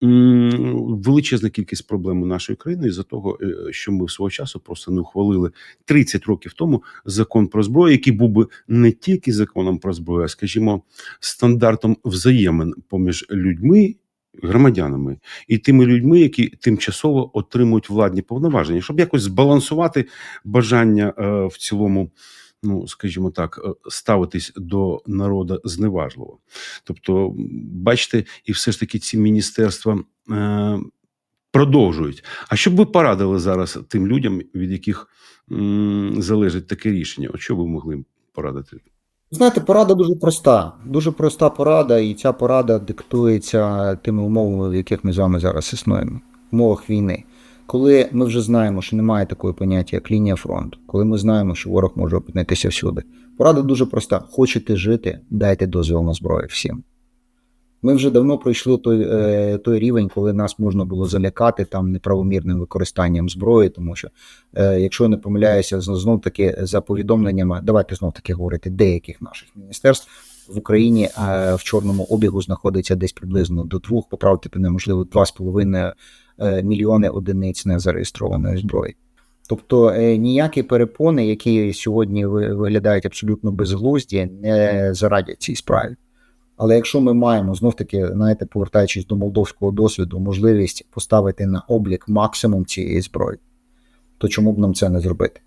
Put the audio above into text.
величезна кількість проблем у нашої країни із-за того, е, що ми свого часу просто не ухвалили 30 років тому закон про зброю, який був би не тільки законом про зброю, а скажімо, стандартом взаємин поміж людьми. Громадянами і тими людьми, які тимчасово отримують владні повноваження, щоб якось збалансувати бажання е, в цілому, ну скажімо так, е, ставитись до народу зневажливо. Тобто, бачите, і все ж таки ці міністерства е, продовжують. А що б ви порадили зараз тим людям, від яких м, залежить таке рішення? От що ви могли б порадити? Знаєте, порада дуже проста. Дуже проста порада, і ця порада диктується тими умовами, в яких ми з вами зараз існуємо, в умовах війни. Коли ми вже знаємо, що немає такої поняття, як лінія фронту, коли ми знаємо, що ворог може опинитися всюди. Порада дуже проста: хочете жити, дайте дозвіл на зброю всім. Ми вже давно пройшли той, е, той рівень, коли нас можна було залякати там неправомірним використанням зброї, тому що, е, якщо я не помиляюся, знов таки за повідомленнями, давайте знов таки говорити деяких наших міністерств в Україні е, в чорному обігу знаходиться десь приблизно до двох, поправте мене, можливо, два з половиною е, мільйони одиниць незареєстрованої зброї. Тобто е, ніякі перепони, які сьогодні виглядають абсолютно безглузді, не зарадять цій справі. Але якщо ми маємо знов таки, знаєте, повертаючись до молдовського досвіду, можливість поставити на облік максимум цієї зброї, то чому б нам це не зробити?